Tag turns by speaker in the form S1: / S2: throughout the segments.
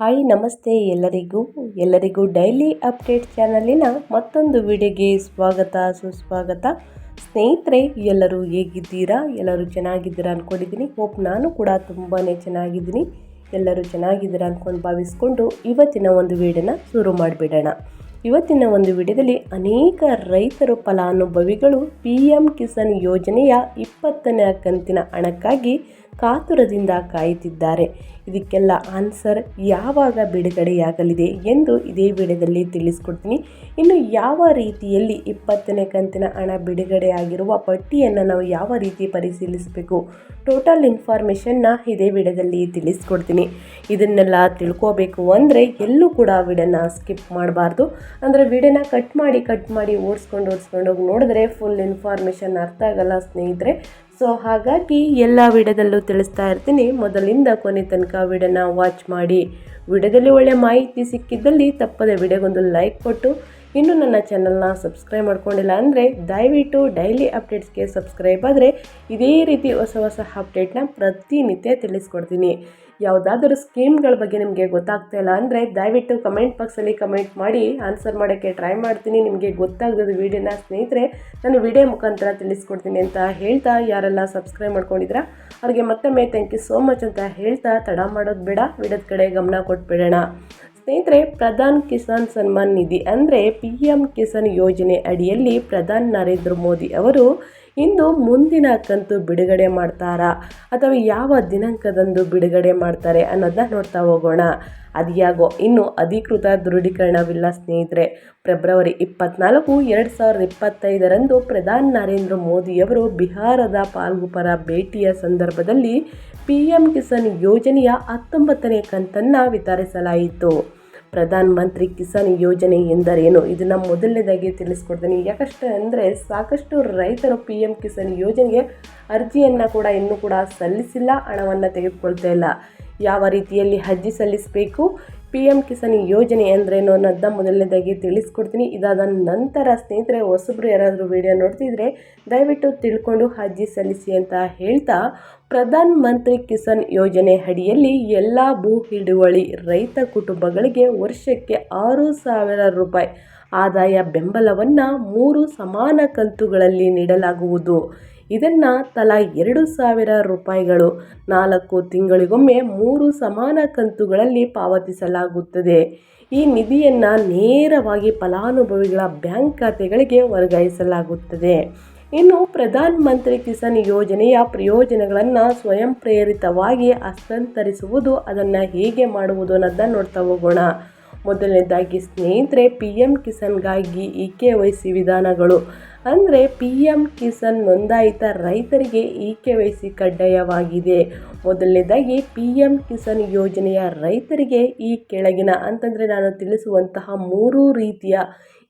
S1: Hi, ನಮಸ್ತೆ ಎಲ್ಲರಿಗೂ. ಎಲ್ಲರಿಗೂ ಡೈಲಿ ಅಪ್ಡೇಟ್ ಚಾನಲಿನ ಮತ್ತೊಂದು ವಿಡಿಯೋಗೆ ಸ್ವಾಗತ, ಸುಸ್ವಾಗತ. ಸ್ನೇಹಿತರೆ, ಎಲ್ಲರೂ ಹೇಗಿದ್ದೀರಾ? ಎಲ್ಲರೂ ಚೆನ್ನಾಗಿದ್ದೀರಾ ಅಂದ್ಕೊಂಡಿದ್ದೀನಿ ಹೋಪ್ ನಾನು ಕೂಡ ತುಂಬಾ ಚೆನ್ನಾಗಿದ್ದೀನಿ. ಎಲ್ಲರೂ ಚೆನ್ನಾಗಿದ್ದೀರಾ ಅಂದ್ಕೊಂಡು ಭಾವಿಸ್ಕೊಂಡು ಇವತ್ತಿನ ಒಂದು ವಿಡಿಯೋನ ಶುರು ಮಾಡಿಬಿಡೋಣ. ಇವತ್ತಿನ ಒಂದು ವಿಡಿಯೋದಲ್ಲಿ ಅನೇಕ ರೈತರು, ಫಲಾನುಭವಿಗಳು, ಪಿ ಎಂ ಕಿಸಾನ್ ಯೋಜನೆಯ ಇಪ್ಪತ್ತನೇ ಕಂತಿನ ಹಣಕ್ಕಾಗಿ ಕಾತುರದಿಂದ ಕಾಯುತ್ತಿದ್ದಾರೆ. ಇದಕ್ಕೆಲ್ಲ ಆನ್ಸರ್ ಯಾವಾಗ ಬಿಡುಗಡೆಯಾಗಲಿದೆ ಎಂದು ಇದೇ ವಿಡಿಯೋದಲ್ಲಿ ತಿಳಿಸ್ಕೊಡ್ತೀನಿ. ಇನ್ನು ಯಾವ ರೀತಿಯಲ್ಲಿ ಇಪ್ಪತ್ತನೇ ಕಂತಿನ ಹಣ ಬಿಡುಗಡೆಯಾಗಿರುವ ಪಟ್ಟಿಯನ್ನು ನಾವು ಯಾವ ರೀತಿ ಪರಿಶೀಲಿಸಬೇಕು? ಟೋಟಲ್ ಇನ್ಫಾರ್ಮೇಷನ್ನ ಇದೇ ವಿಡಿಯೋದಲ್ಲಿ ತಿಳಿಸ್ಕೊಡ್ತೀನಿ. ಇದನ್ನೆಲ್ಲ ತಿಳ್ಕೋಬೇಕು ಅಂದರೆ ಎಲ್ಲೂ ಕೂಡ ವಿಡಿಯೋನ ಸ್ಕಿಪ್ ಮಾಡಬಾರ್ದು. ಅಂದರೆ ವಿಡಿಯೋನ ಕಟ್ ಮಾಡಿ ಕಟ್ ಮಾಡಿ ಓಡಿಸ್ಕೊಂಡು ಓಡಿಸ್ಕೊಂಡು ನೋಡಿದ್ರೆ ಫುಲ್ ಇನ್ಫಾರ್ಮೇಷನ್ ಅರ್ಥ ಆಗಲ್ಲ ಸ್ನೇಹಿತರೆ. ಸೊ ಹಾಗಾಗಿ ಎಲ್ಲ ವಿಡಿಯೋದಲ್ಲೂ ತಿಳಿಸ್ತಾ ಇರ್ತೀನಿ. ಮೊದಲಿಂದ ಕೊನೆ ತನಕ ವಿಡಿಯೋನ ವಾಚ್ ಮಾಡಿ. ವಿಡಿಯೋದಲ್ಲಿ ಒಳ್ಳೆಯ ಮಾಹಿತಿ ಸಿಕ್ಕಿದ್ದಲ್ಲಿ ತಪ್ಪದೆ ವಿಡಿಯೋಗೊಂದು ಲೈಕ್ ಕೊಟ್ಟು. ಇನ್ನು ನನ್ನ ಚಾನಲ್ನ ಸಬ್ಸ್ಕ್ರೈಬ್ ಮಾಡ್ಕೊಂಡಿಲ್ಲ ಅಂದರೆ ದಯವಿಟ್ಟು ಡೈಲಿ ಅಪ್ಡೇಟ್ಸ್ಗೆ ಸಬ್ಸ್ಕ್ರೈಬ್ ಆದರೆ ಇದೇ ರೀತಿ ಹೊಸ ಹೊಸ ಅಪ್ಡೇಟ್ನ ಪ್ರತಿನಿತ್ಯ ತಿಳಿಸ್ಕೊಡ್ತೀನಿ. ಯಾವುದಾದ್ರೂ ಸ್ಕೀಮ್ಗಳ ಬಗ್ಗೆ ನಿಮಗೆ ಗೊತ್ತಾಗ್ತಾ ಇಲ್ಲ ಅಂದರೆ ದಯವಿಟ್ಟು ಕಮೆಂಟ್ ಬಾಕ್ಸಲ್ಲಿ ಕಮೆಂಟ್ ಮಾಡಿ ಆನ್ಸರ್ ಮಾಡೋಕ್ಕೆ ಟ್ರೈ ಮಾಡ್ತೀನಿ. ನಿಮಗೆ ಗೊತ್ತಾಗದ ವೀಡಿಯೋನ ಸ್ನೇಹಿತರೆ, ನಾನು ವಿಡಿಯೋ ಮುಖಾಂತರ ತಿಳಿಸ್ಕೊಡ್ತೀನಿ ಅಂತ ಹೇಳ್ತಾ ಯಾರೆಲ್ಲ ಸಬ್ಸ್ಕ್ರೈಬ್ ಮಾಡ್ಕೊಂಡಿದ್ರ ಅವ್ರಿಗೆ ಮತ್ತೊಮ್ಮೆ ಥ್ಯಾಂಕ್ ಯು ಸೋ ಮಚ್ ಅಂತ ಹೇಳ್ತಾ ತಡ ಮಾಡೋದು ಬೇಡ ವಿಡಿಯೋದ ಕಡೆ ಗಮನ ಕೊಟ್ಬಿಡೋಣ. ಸ್ನೇಹಿತರೆ, ಪ್ರಧಾನ್ ಕಿಸಾನ್ ಸನ್ಮಾನ್ ನಿಧಿ ಅಂದರೆ ಪಿ ಎಂ ಕಿಸಾನ್ ಯೋಜನೆ ಅಡಿಯಲ್ಲಿ ಪ್ರಧಾನಿ ನರೇಂದ್ರ ಮೋದಿ ಅವರು ಇಂದು ಮುಂದಿನ ಕಂತು ಬಿಡುಗಡೆ ಮಾಡ್ತಾರಾ? ಅಥವಾ ಯಾವ ದಿನಾಂಕದಂದು ಬಿಡುಗಡೆ ಮಾಡ್ತಾರೆ ಅನ್ನೋದನ್ನ ನೋಡ್ತಾ ಹೋಗೋಣ. ಅದ್ಯಾಗೋ ಇನ್ನು ಅಧಿಕೃತ ದೃಢೀಕರಣವಿಲ್ಲ ಸ್ನೇಹಿತರೆ. ಫೆಬ್ರವರಿ ಇಪ್ಪತ್ನಾಲ್ಕು, ಎರಡು ಸಾವಿರದ ಇಪ್ಪತ್ತೈದರಂದು ಪ್ರಧಾನಿ ನರೇಂದ್ರ ಮೋದಿಯವರು ಬಿಹಾರದ ಪಾಲ್ಗುಪರ ಭೇಟಿಯ ಸಂದರ್ಭದಲ್ಲಿ ಪಿ ಎಂ ಕಿಸಾನ್ ಯೋಜನೆಯ ಹತ್ತೊಂಬತ್ತನೇ ಕಂತನ್ನು ವಿತರಿಸಲಾಯಿತು. ಪ್ರಧಾನ ಮಂತ್ರಿ ಕಿಸಾನ್ ಯೋಜನೆ ಎಂದರೇನು? ಇದನ್ನು ಮೊದಲನೇದಾಗಿ ತಿಳಿಸ್ಕೊಡ್ತೀನಿ. ಯಾಕಷ್ಟು ಅಂದರೆ ಸಾಕಷ್ಟು ರೈತರು ಪಿ ಎಂ ಕಿಸಾನ್ ಯೋಜನೆಗೆ ಅರ್ಜಿಯನ್ನು ಕೂಡ ಇನ್ನೂ ಕೂಡ ಸಲ್ಲಿಸಿಲ್ಲ, ಹಣವನ್ನು ತೆಗೆದುಕೊಳ್ತಾ ಇಲ್ಲ. ಯಾವ ರೀತಿಯಲ್ಲಿ ಅರ್ಜಿ ಸಲ್ಲಿಸಬೇಕು? ಪಿ ಎಂ ಕಿಸಾನ್ ಯೋಜನೆ ಅಂದ್ರೇನು ಅನ್ನೋದನ್ನ ಮೊದಲನೇದಾಗಿ ತಿಳಿಸ್ಕೊಡ್ತೀನಿ. ಇದಾದ ನಂತರ ಸ್ನೇಹಿತರೆ, ಹೊಸಬ್ರು ಯಾರಾದರೂ ವಿಡಿಯೋ ನೋಡ್ತಿದ್ರೆ ದಯವಿಟ್ಟು ತಿಳ್ಕೊಂಡು ಅರ್ಜಿ ಸಲ್ಲಿಸಿ ಅಂತ ಹೇಳ್ತಾ, ಪ್ರಧಾನ ಮಂತ್ರಿ ಕಿಸಾನ್ ಯೋಜನೆ ಅಡಿಯಲ್ಲಿ ಎಲ್ಲ ಭೂ ಹಿಡುವಳಿ ರೈತ ಕುಟುಂಬಗಳಿಗೆ ವರ್ಷಕ್ಕೆ ಆರು ಸಾವಿರ ರೂಪಾಯಿ ಆದಾಯ ಬೆಂಬಲವನ್ನು ಮೂರು ಸಮಾನ ಕಂತುಗಳಲ್ಲಿ ನೀಡಲಾಗುವುದು. ಇದನ್ನು ತಲಾ ಎರಡು ಸಾವಿರ ರೂಪಾಯಿಗಳು ನಾಲ್ಕು ತಿಂಗಳಿಗೊಮ್ಮೆ ಮೂರು ಸಮಾನ ಕಂತುಗಳಲ್ಲಿ ಪಾವತಿಸಲಾಗುತ್ತದೆ. ಈ ನಿಧಿಯನ್ನು ನೇರವಾಗಿ ಫಲಾನುಭವಿಗಳ ಬ್ಯಾಂಕ್ ಖಾತೆಗಳಿಗೆ ವರ್ಗಾಯಿಸಲಾಗುತ್ತದೆ. ಇನ್ನು ಪ್ರಧಾನ ಮಂತ್ರಿ ಕಿಸಾನ್ ಯೋಜನೆಯ ಪ್ರಯೋಜನಗಳನ್ನು ಸ್ವಯಂ ಪ್ರೇರಿತವಾಗಿ ಹಸ್ತಾಂತರಿಸುವುದು, ಅದನ್ನು ಹೇಗೆ ಮಾಡುವುದು ಅನ್ನೋದನ್ನು ನೋಡ್ತಾ ಹೋಗೋಣ. ಮೊದಲನೇದಾಗಿ ಸ್ನೇಹಿತರೆ ಪಿ ಎಂ ಕಿಸಾನ್ಗಾಗಿ ಇ ಕೆ ವೈ ಸಿ ವಿಧಾನಗಳು ಅಂದರೆ ಪಿ ಎಂ ಕಿಸಾನ್ ನೋಂದಾಯಿತ ರೈತರಿಗೆ ಇ ಕೆ ವೈ ಸಿ ಕಡ್ಡಾಯವಾಗಿದೆ. ಮೊದಲನೇದಾಗಿ ಪಿ ಎಂ ಕಿಸಾನ್ ಯೋಜನೆಯ ರೈತರಿಗೆ ಈ ಕೆಳಗಿನ ಅಂತಂದರೆ ನಾನು ತಿಳಿಸುವಂತಹ ಮೂರು ರೀತಿಯ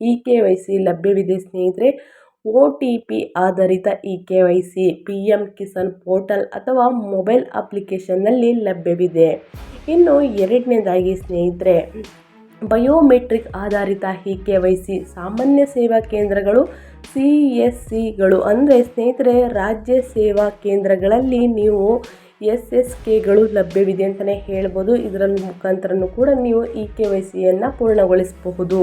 S1: ಇ ಕೆ ವೈ ಸಿ ಲಭ್ಯವಿದೆ ಸ್ನೇಹಿತರೆ. ಒ ಟಿ ಪಿ ಆಧಾರಿತ E K Y C P M Kisan portal ಅಥವಾ ಮೊಬೈಲ್ ಅಪ್ಲಿಕೇಶನ್ನಲ್ಲಿ ಲಭ್ಯವಿದೆ. ಇನ್ನು ಎರಡನೇದಾಗಿ ಸ್ನೇಹಿತರೆ ಬಯೋಮೆಟ್ರಿಕ್ ಆಧಾರಿತ ಇ ಕೆ ವೈ ಸಾಮಾನ್ಯ ಸೇವಾ ಕೇಂದ್ರಗಳು, ಸಿ ಎಸ್ ಸಿಗಳು ಅಂದರೆ ಸ್ನೇಹಿತರೆ, ರಾಜ್ಯ ಸೇವಾ ಕೇಂದ್ರಗಳಲ್ಲಿ ನೀವು ಎಸ್ ಎಸ್ ಕೆಗಳು ಲಭ್ಯವಿದೆ ಅಂತಲೇ ಹೇಳ್ಬೋದು. ಇದರ ಮುಖಾಂತರನೂ ಕೂಡ ನೀವು ಇ ಕೆ ವೈ ಸಿಯನ್ನು ಪೂರ್ಣಗೊಳಿಸಬಹುದು.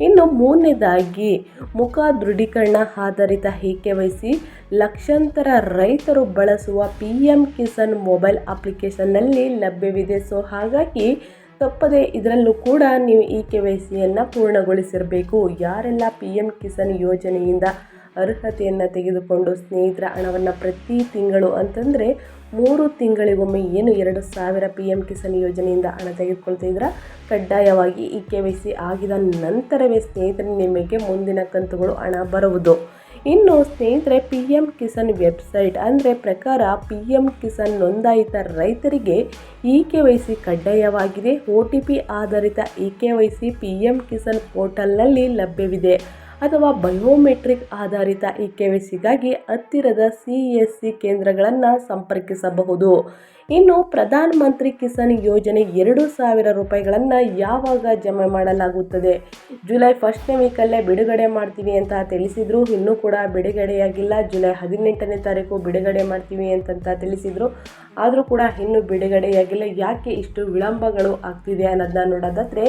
S1: ಇನ್ನು ಮೂರನೇದಾಗಿ ಮುಖ ದೃಢೀಕರಣ ಆಧಾರಿತ ಇ ಕೆ ವೈ ಲಕ್ಷಾಂತರ ರೈತರು ಬಳಸುವ ಪಿ ಎಂ ಕಿಸಾನ್ ಮೊಬೈಲ್ ಅಪ್ಲಿಕೇಶನ್ನಲ್ಲಿ ಲಭ್ಯವಿದೆ. ಸೊ, ಹಾಗಾಗಿ ತಪ್ಪದೆ ಇದರಲ್ಲೂ ಕೂಡ ನೀವು ಈ ಕೆ ವೈ ಸಿಯನ್ನು ಪೂರ್ಣಗೊಳಿಸಿರಬೇಕು. ಯಾರೆಲ್ಲ ಪಿ ಎಂ ಕಿಸಾನ್ ಯೋಜನೆಯಿಂದ ಅರ್ಹತೆಯನ್ನು ತೆಗೆದುಕೊಂಡು ಸ್ನೇಹಿತರ ಹಣವನ್ನು ಪ್ರತಿ ತಿಂಗಳು ಅಂತಂದರೆ ಮೂರು ತಿಂಗಳಿಗೊಮ್ಮೆ ಏನು ಎರಡು ಸಾವಿರ ಪಿ ಎಂ ಕಿಸಾನ್ ಯೋಜನೆಯಿಂದ ಹಣ ತೆಗೆದುಕೊಳ್ತಿದ್ರ ಕಡ್ಡಾಯವಾಗಿ ಈ ಕೆ ವೈ ಸಿ ಆಗಿದ ನಂತರವೇ ಸ್ನೇಹಿತರೆ, ನಿಮಗೆ ಮುಂದಿನ ಕಂತುಗಳು ಹಣ ಬರುವುದು. ಇನ್ನು ಸ್ನೇಹಿತರೆ ಪಿ ಎಂ ಕಿಸಾನ್ ವೆಬ್ಸೈಟ್ ಅಂದರೆ ಪ್ರಕಾರ ಪಿ ಎಂ ಕಿಸಾನ್ ನೋಂದಾಯಿತ ರೈತರಿಗೆ ಇ ಕೆ ವೈ ಸಿ ಕಡ್ಡಾಯವಾಗಿದೆ. ಒ ಟಿ ಪಿ ಆಧಾರಿತ E K Y C P M Kisan ಪೋರ್ಟಲ್ನಲ್ಲಿ ಲಭ್ಯವಿದೆ. ಅಥವಾ ಬಯೋಮೆಟ್ರಿಕ್ ಆಧಾರಿತ ಇ ಕೆ ವೈ ಸಿಗಾಗಿ ಹತ್ತಿರದ ಸಿ ಎಸ್ ಸಿ ಕೇಂದ್ರಗಳನ್ನು ಸಂಪರ್ಕಿಸಬಹುದು. ಇನ್ನು ಪ್ರಧಾನ ಮಂತ್ರಿ ಕಿಸಾನ್ ಯೋಜನೆ ಎರಡು ಸಾವಿರ ರೂಪಾಯಿಗಳನ್ನು ಯಾವಾಗ ಜಮೆ ಮಾಡಲಾಗುತ್ತದೆ? ಜುಲೈ ಫಸ್ಟ್ನೇ ವೀಕಲ್ಲೇ ಬಿಡುಗಡೆ ಮಾಡ್ತೀವಿ ಅಂತ ತಿಳಿಸಿದರು. ಇನ್ನೂ ಕೂಡ ಬಿಡುಗಡೆಯಾಗಿಲ್ಲ. ಜುಲೈ ಹದಿನೆಂಟನೇ ತಾರೀಕು ಬಿಡುಗಡೆ ಮಾಡ್ತೀವಿ ಅಂತಂತ ತಿಳಿಸಿದರು. ಆದರೂ ಕೂಡ ಇನ್ನೂ ಬಿಡುಗಡೆಯಾಗಿಲ್ಲ. ಯಾಕೆ ಇಷ್ಟು ವಿಳಂಬಗಳು ಆಗ್ತಿದೆ ಅನ್ನೋದನ್ನ ನೋಡೋದಾದರೆ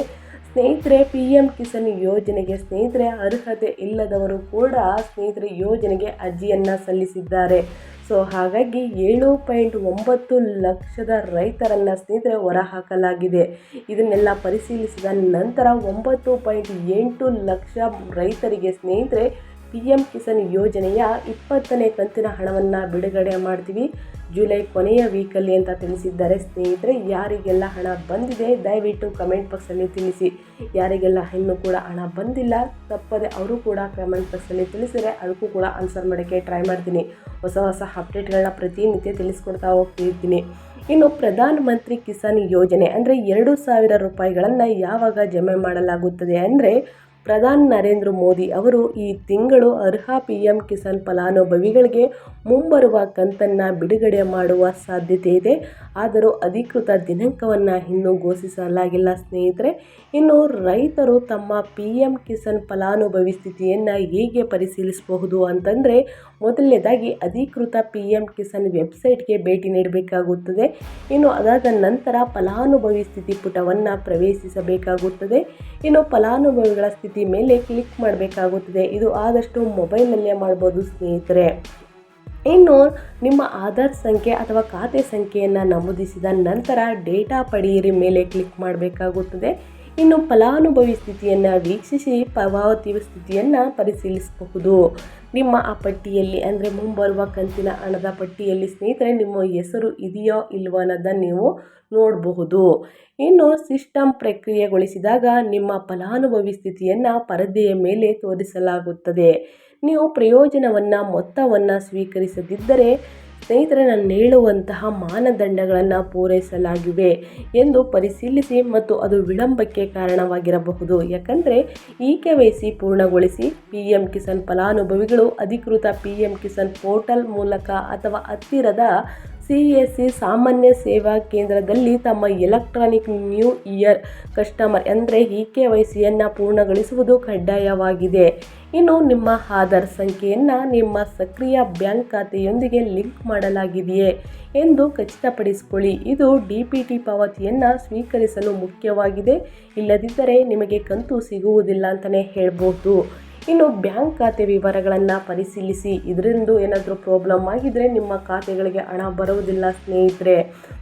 S1: ಸ್ನೇಹಿತರೆ, ಪಿ ಎಂ ಕಿಸಾನ್ ಯೋಜನೆಗೆ ಸ್ನೇಹಿತರೆ ಅರ್ಹತೆ ಇಲ್ಲದವರು ಕೂಡ ಸ್ನೇಹಿತರೆ ಯೋಜನೆಗೆ ಅರ್ಜಿಯನ್ನು ಸಲ್ಲಿಸಿದ್ದಾರೆ. ಸೊ, ಹಾಗಾಗಿ ಏಳು ಪಾಯಿಂಟ್ ಒಂಬತ್ತು ಲಕ್ಷದ ರೈತರನ್ನು ಸ್ನೇಹಿತರೆ ಹೊರಹಾಕಲಾಗಿದೆ. ಇದನ್ನೆಲ್ಲ ಪರಿಶೀಲಿಸಿದ ನಂತರ ಒಂಬತ್ತು ಪಾಯಿಂಟ್ ಎಂಟು ಲಕ್ಷ ರೈತರಿಗೆ ಸ್ನೇಹಿತರೆ ಪಿ ಎಂ ಕಿಸಾನ್ ಯೋಜನೆಯ ಇಪ್ಪತ್ತನೇ ಕಂತಿನ ಹಣವನ್ನು ಬಿಡುಗಡೆ ಮಾಡ್ತೀವಿ. ಜುಲೈ ಕೊನೆಯ ವೀಕಲ್ಲಿ ಅಂತ ತಿಳಿಸಿದ್ದಾರೆ ಸ್ನೇಹಿತರೆ. ಯಾರಿಗೆಲ್ಲ ಹಣ ಬಂದಿದೆ ದಯವಿಟ್ಟು ಕಮೆಂಟ್ ಬಾಕ್ಸಲ್ಲಿ ತಿಳಿಸಿ. ಯಾರಿಗೆಲ್ಲ ಇನ್ನೂ ಕೂಡ ಹಣ ಬಂದಿಲ್ಲ, ತಪ್ಪದೆ ಅವರು ಕೂಡ ಕಮೆಂಟ್ ಬಾಕ್ಸಲ್ಲಿ ತಿಳಿಸಿದರೆ ಅದಕ್ಕೂ ಕೂಡ ಆನ್ಸರ್ ಮಾಡೋಕ್ಕೆ ಟ್ರೈ ಮಾಡ್ತೀನಿ. ಹೊಸ ಹೊಸ ಅಪ್ಡೇಟ್ಗಳನ್ನ ಪ್ರತಿನಿತ್ಯ ತಿಳಿಸ್ಕೊಡ್ತಾ ಹೋಗ್ತಿರ್ತೀನಿ ಇನ್ನು ಪ್ರಧಾನ ಮಂತ್ರಿ ಕಿಸಾನ್ ಯೋಜನೆ ಅಂದರೆ ಎರಡು ಸಾವಿರ ರೂಪಾಯಿಗಳನ್ನು ಯಾವಾಗ ಜಮೆ ಮಾಡಲಾಗುತ್ತದೆ ಅಂದರೆ ಪ್ರಧಾನಿ ನರೇಂದ್ರ ಮೋದಿ ಅವರು ಈ ತಿಂಗಳು ಅರ್ಹ ಪಿ ಎಂ ಕಿಸಾನ್ ಫಲಾನುಭವಿಗಳಿಗೆ ಮುಂಬರುವ ಕಂತನ್ನು ಬಿಡುಗಡೆ ಮಾಡುವ ಸಾಧ್ಯತೆ ಇದೆ. ಆದರೂ ಅಧಿಕೃತ ದಿನಾಂಕವನ್ನು ಇನ್ನೂ ಘೋಷಿಸಲಾಗಿಲ್ಲ ಸ್ನೇಹಿತರೆ. ಇನ್ನು ರೈತರು ತಮ್ಮ ಪಿ ಎಂ ಕಿಸಾನ್ ಫಲಾನುಭವಿ ಸ್ಥಿತಿಯನ್ನು ಹೇಗೆ ಪರಿಶೀಲಿಸಬಹುದು ಅಂತಂದರೆ ಮೊದಲನೇದಾಗಿ ಅಧಿಕೃತ ಪಿ ಎಂ ಕಿಸಾನ್ ವೆಬ್ಸೈಟ್ಗೆ ಭೇಟಿ ನೀಡಬೇಕಾಗುತ್ತದೆ. ಇನ್ನು ಅದಾದ ನಂತರ ಫಲಾನುಭವಿ ಸ್ಥಿತಿ ಪುಟವನ್ನು ಪ್ರವೇಶಿಸಬೇಕಾಗುತ್ತದೆ. ಇನ್ನು ಫಲಾನುಭವಿಗಳ ಸ್ಥಿತಿ ಮೇಲೆ ಕ್ಲಿಕ್ ಮಾಡಬೇಕಾಗುತ್ತದೆ. ಇದು ಆದಷ್ಟು ಮೊಬೈಲ್ನಲ್ಲೇ ಮಾಡ್ಬೋದು ಸ್ನೇಹಿತರೆ. ಇನ್ನು ನಿಮ್ಮ ಆಧಾರ್ ಸಂಖ್ಯೆ ಅಥವಾ ಖಾತೆ ಸಂಖ್ಯೆಯನ್ನು ನಮೂದಿಸಿದ ನಂತರ ಡೇಟಾ ಪಡೆಯಿರಿ ಮೇಲೆ ಕ್ಲಿಕ್ ಮಾಡಬೇಕಾಗುತ್ತದೆ. ಇನ್ನು ಫಲಾನುಭವಿ ಸ್ಥಿತಿಯನ್ನು ವೀಕ್ಷಿಸಿ ಪಾವತಿ ಸ್ಥಿತಿಯನ್ನು ಪರಿಶೀಲಿಸಬಹುದು. ನಿಮ್ಮ ಆ ಪಟ್ಟಿಯಲ್ಲಿ, ಅಂದರೆ ಮುಂಬರುವ ಕಂತಿನ ಹಣದ ಪಟ್ಟಿಯಲ್ಲಿ ಸ್ನೇಹಿತರೆ, ನಿಮ್ಮ ಹೆಸರು ಇದೆಯೋ ಇಲ್ವೋ ಅನ್ನೋದನ್ನು ನೀವು ನೋಡಬಹುದು. ಇನ್ನು ಸಿಸ್ಟಮ್ ಪ್ರಕ್ರಿಯೆಗೊಳಿಸಿದಾಗ ನಿಮ್ಮ ಫಲಾನುಭವಿ ಸ್ಥಿತಿಯನ್ನು ಪರದೆಯ ಮೇಲೆ ತೋರಿಸಲಾಗುತ್ತದೆ. ನೀವು ಪ್ರಯೋಜನವನ್ನು, ಮೊತ್ತವನ್ನು ಸ್ವೀಕರಿಸದಿದ್ದರೆ ಸ್ನೇಹಿತರೆ, ನಾನು ಹೇಳುವಂತಹ ಮಾನದಂಡಗಳನ್ನು ಪೂರೈಸಲಾಗಿವೆ ಎಂದು ಪರಿಶೀಲಿಸಿ ಮತ್ತು ಅದು ವಿಳಂಬಕ್ಕೆ ಕಾರಣವಾಗಿರಬಹುದು. ಯಾಕಂದರೆ ಈ ಕೆ ವೈ ಸಿ ಪೂರ್ಣಗೊಳಿಸಿ ಪಿ ಎಂ ಕಿಸಾನ್ ಫಲಾನುಭವಿಗಳು ಅಧಿಕೃತ ಪಿ ಎಂ ಕಿಸಾನ್ ಪೋರ್ಟಲ್ ಮೂಲಕ ಅಥವಾ ಹತ್ತಿರದ ಸಿ ಎಸ್ ಸಿ ಸಾಮಾನ್ಯ ಸೇವಾ ಕೇಂದ್ರದಲ್ಲಿ ತಮ್ಮ ಎಲೆಕ್ಟ್ರಾನಿಕ್ ನ್ಯೂ ಇಯರ್ ಕಸ್ಟಮರ್ ಅಂದರೆ ಇ ಕೆ ವೈ ಸಿಯನ್ನು ಪೂರ್ಣಗೊಳಿಸುವುದು ಕಡ್ಡಾಯವಾಗಿದೆ. ಇನ್ನು ನಿಮ್ಮ ಆಧಾರ್ ಸಂಖ್ಯೆಯನ್ನು ನಿಮ್ಮ ಸಕ್ರಿಯ ಬ್ಯಾಂಕ್ ಖಾತೆಯೊಂದಿಗೆ ಲಿಂಕ್ ಮಾಡಲಾಗಿದೆಯೇ ಎಂದು ಖಚಿತಪಡಿಸಿಕೊಳ್ಳಿ. ಇದು ಡಿ ಪಿ ಟಿ ಪಾವತಿಯನ್ನು ಸ್ವೀಕರಿಸಲು ಮುಖ್ಯವಾಗಿದೆ. ಇಲ್ಲದಿದ್ದರೆ ನಿಮಗೆ ಕಂತು ಸಿಗುವುದಿಲ್ಲ ಅಂತಲೇ ಹೇಳ್ಬೋದು. ಇನ್ನು ಬ್ಯಾಂಕ್ ಖಾತೆ ವಿವರಗಳನ್ನು ಪರಿಶೀಲಿಸಿ ಇದರಿಂದ ಏನಾದರೂ ಪ್ರಾಬ್ಲಮ್ ಆಗಿದ್ದರೆ ನಿಮ್ಮ ಖಾತೆಗಳಿಗೆ ಹಣ ಬರುವುದಿಲ್ಲ ಸ್ನೇಹಿತರೆ.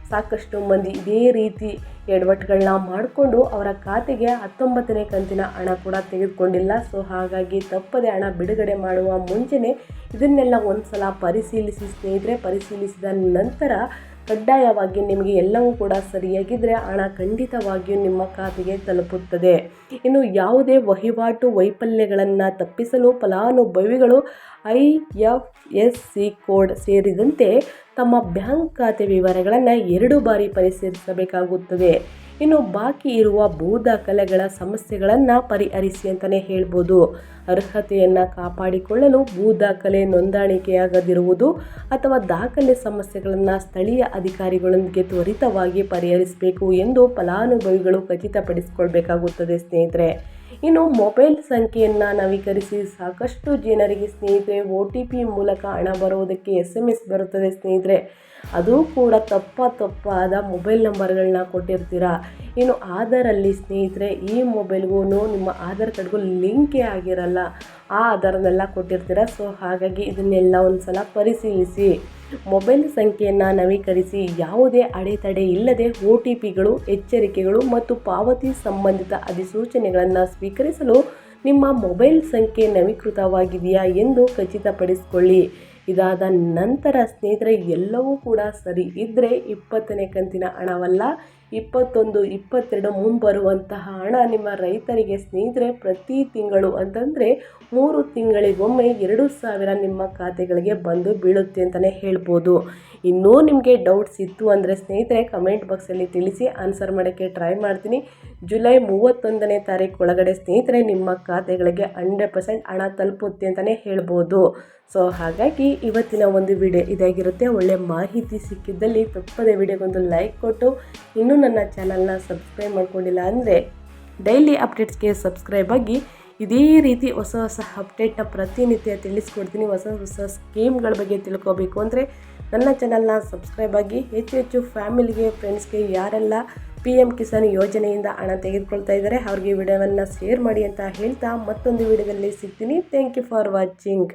S1: ಸಾಕಷ್ಟು ಮಂದಿ ಇದೇ ರೀತಿ ಎಡವಟ್ಟುಗಳನ್ನ ಮಾಡಿಕೊಂಡು ಅವರ ಖಾತೆಗೆ ಹತ್ತೊಂಬತ್ತನೇ ಕಂತಿನ ಹಣ ಕೂಡ ತೆಗೆದುಕೊಂಡಿಲ್ಲ. ಸೊ, ಹಾಗಾಗಿ ತಪ್ಪದೆ ಹಣ ಬಿಡುಗಡೆ ಮಾಡುವ ಮುಂಚೆನೇ ಇದನ್ನೆಲ್ಲ ಒಂದು ಸಲ ಪರಿಶೀಲಿಸಿ ಸ್ನೇಹಿತರೆ, ಪರಿಶೀಲಿಸಿದ ನಂತರ ಕಡ್ಡಾಯವಾಗಿ ನಿಮಗೆ ಎಲ್ಲವೂ ಕೂಡ ಸರಿಯಾಗಿದ್ದರೆ ಹಣ ಖಂಡಿತವಾಗಿಯೂ ನಿಮ್ಮ ಖಾತೆಗೆ ತಲುಪುತ್ತದೆ. ಇನ್ನು ಯಾವುದೇ ವಹಿವಾಟು ವೈಫಲ್ಯಗಳನ್ನು ತಪ್ಪಿಸಲು ಫಲಾನುಭವಿಗಳು I F S C code ಸೇರಿದಂತೆ ತಮ್ಮ ಬ್ಯಾಂಕ್ ಖಾತೆ ವಿವರಗಳನ್ನು ಎರಡು ಬಾರಿ ಪರಿಶೀಲಿಸಬೇಕಾಗುತ್ತದೆ. ಇನ್ನು ಬಾಕಿ ಇರುವ ಭೂ ದಾಖಲೆಗಳ ಸಮಸ್ಯೆಗಳನ್ನು ಪರಿಹರಿಸಿ ಅಂತಲೇ ಹೇಳ್ಬೋದು. ಅರ್ಹತೆಯನ್ನು ಕಾಪಾಡಿಕೊಳ್ಳಲು ಭೂ ದಾಖಲೆ ನೋಂದಾಣಿಕೆಯಾಗದಿರುವುದು ಅಥವಾ ದಾಖಲೆ ಸಮಸ್ಯೆಗಳನ್ನು ಸ್ಥಳೀಯ ಅಧಿಕಾರಿಗಳೊಂದಿಗೆ ತ್ವರಿತವಾಗಿ ಪರಿಹರಿಸಬೇಕು ಎಂದು ಫಲಾನುಭವಿಗಳು ಖಚಿತಪಡಿಸಿಕೊಳ್ಬೇಕಾಗುತ್ತದೆ ಸ್ನೇಹಿತರೆ. ಇನ್ನು ಮೊಬೈಲ್ ಸಂಖ್ಯೆಯನ್ನು ನವೀಕರಿಸಿ ಸಾಕಷ್ಟು ಜನರಿಗೆ ಸ್ನೇಹಿತರೆ, ಒ ಟಿ ಪಿ ಮೂಲಕ ಹಣ ಬರುವುದಕ್ಕೆ ಎಸ್ ಎಂ ಎಸ್ ಬರುತ್ತದೆ ಸ್ನೇಹಿತರೆ. ಅದು ಕೂಡ ತಪ್ಪ ತಪ್ಪಾದ ಮೊಬೈಲ್ ನಂಬರ್ಗಳನ್ನ ಕೊಟ್ಟಿರ್ತೀರ? ಇನ್ನು ಆಧಾರಲ್ಲಿ ಸ್ನೇಹಿತರೆ, ಈ ಮೊಬೈಲ್ಗೂ ನಿಮ್ಮ ಆಧಾರ್ ಕಾರ್ಡ್ಗೂ ಲಿಂಕೇ ಆಗಿರಲ್ಲ. ಆ ಆಧಾರನ್ನೆಲ್ಲ ಕೊಟ್ಟಿರ್ತೀರ? ಸೊ ಹಾಗಾಗಿ ಇದನ್ನೆಲ್ಲ ಒಂದು ಸಲ ಪರಿಶೀಲಿಸಿ. ಮೊಬೈಲ್ ಸಂಖ್ಯೆಯನ್ನು ನವೀಕರಿಸಿ ಯಾವುದೇ ಅಡೆತಡೆ ಇಲ್ಲದೆ ಒ ಟಿ ಪಿಗಳು, ಎಚ್ಚರಿಕೆಗಳು ಮತ್ತು ಪಾವತಿ ಸಂಬಂಧಿತ ಅಧಿಸೂಚನೆಗಳನ್ನು ಸ್ವೀಕರಿಸಲು ನಿಮ್ಮ ಮೊಬೈಲ್ ಸಂಖ್ಯೆ ನವೀಕೃತವಾಗಿದೆಯಾ ಎಂದು ಖಚಿತಪಡಿಸಿಕೊಳ್ಳಿ. ಇದಾದ ನಂತರ ಸ್ನೇಹಿತರೆ, ಎಲ್ಲವೂ ಕೂಡ ಸರಿ ಇದ್ದರೆ ಇಪ್ಪತ್ತನೇ ಕಂತಿನ ಹಣವಲ್ಲ. ಇಪ್ಪತ್ತೊಂದು, ಇಪ್ಪತ್ತೆರಡು ಮುಂಬರುವಂತಹ ಹಣ ನಿಮ್ಮ ರೈತರಿಗೆ ಸ್ನೇಹಿತರೆ, ಪ್ರತಿ ತಿಂಗಳು ಅಂತಂದರೆ ಮೂರು ತಿಂಗಳಿಗೊಮ್ಮೆ ಎರಡು ಸಾವಿರ ನಿಮ್ಮ ಖಾತೆಗಳಿಗೆ ಬಂದು ಬೀಳುತ್ತೆ ಅಂತಲೇ ಹೇಳ್ಬೋದು. ಇನ್ನೂ ನಿಮಗೆ ಡೌಟ್ಸ್ ಇತ್ತು ಅಂದರೆ ಸ್ನೇಹಿತರೆ ಕಮೆಂಟ್ ಬಾಕ್ಸಲ್ಲಿ ತಿಳಿಸಿ ಆನ್ಸರ್ ಮಾಡೋಕ್ಕೆ ಟ್ರೈ ಮಾಡ್ತೀನಿ. ಜುಲೈ ಮೂವತ್ತೊಂದನೇ ತಾರೀಕು ಒಳಗಡೆ ಸ್ನೇಹಿತರೆ ನಿಮ್ಮ ಖಾತೆಗಳಿಗೆ ಹಂಡ್ರೆಡ್ ಪರ್ಸೆಂಟ್ ಹಣ ತಲುಪುತ್ತೆ ಅಂತಲೇ ಹೇಳ್ಬೋದು. ಸೊ ಹಾಗಾಗಿ ಇವತ್ತಿನ ಒಂದು ವಿಡಿಯೋ ಇದಾಗಿರುತ್ತೆ. ಒಳ್ಳೆ ಮಾಹಿತಿ ಸಿಕ್ಕಿದ್ದಲ್ಲಿ ತಪ್ಪದೆ ವಿಡಿಯೋಗೊಂದು ಲೈಕ್ ಕೊಟ್ಟು, ಇನ್ನೂ ನನ್ನ ಚಾನಲ್ನ ಸಬ್ಸ್ಕ್ರೈಬ್ ಮಾಡ್ಕೊಂಡಿಲ್ಲ ಅಂದರೆ ಡೈಲಿ ಅಪ್ಡೇಟ್ಸ್ಗೆ ಸಬ್ಸ್ಕ್ರೈಬ್ ಆಗಿ ಇದೇ ರೀತಿ ಹೊಸ ಹೊಸ ಅಪ್ಡೇಟ್ನ ಪ್ರತಿನಿತ್ಯ ತಿಳಿಸ್ಕೊಡ್ತೀನಿ. ಹೊಸ ಹೊಸ ಸ್ಕೀಮ್ಗಳ ಬಗ್ಗೆ ತಿಳ್ಕೊಬೇಕು ಅಂದರೆ ನನ್ನ ಚಾನಲ್ನ ಸಬ್ಸ್ಕ್ರೈಬ್ ಆಗಿ ಹೆಚ್ಚು ಹೆಚ್ಚು ಫ್ಯಾಮಿಲಿಗೆ ಫ್ರೆಂಡ್ಸ್ಗೆ ಯಾರೆಲ್ಲ ಪಿ ಎಂ ಕಿಸಾನ್ ಯೋಜನೆಯಿಂದ ಹಣ ತೆಗೆದುಕೊಳ್ತಾ ಇದ್ದಾರೆ, ಅವ್ರಿಗೆ ವಿಡಿಯೋವನ್ನು ಶೇರ್ ಮಾಡಿ ಅಂತ ಹೇಳ್ತಾ ಮತ್ತೊಂದು ವಿಡಿಯೋದಲ್ಲಿ ಸಿಗ್ತೀನಿ. Thank you for watching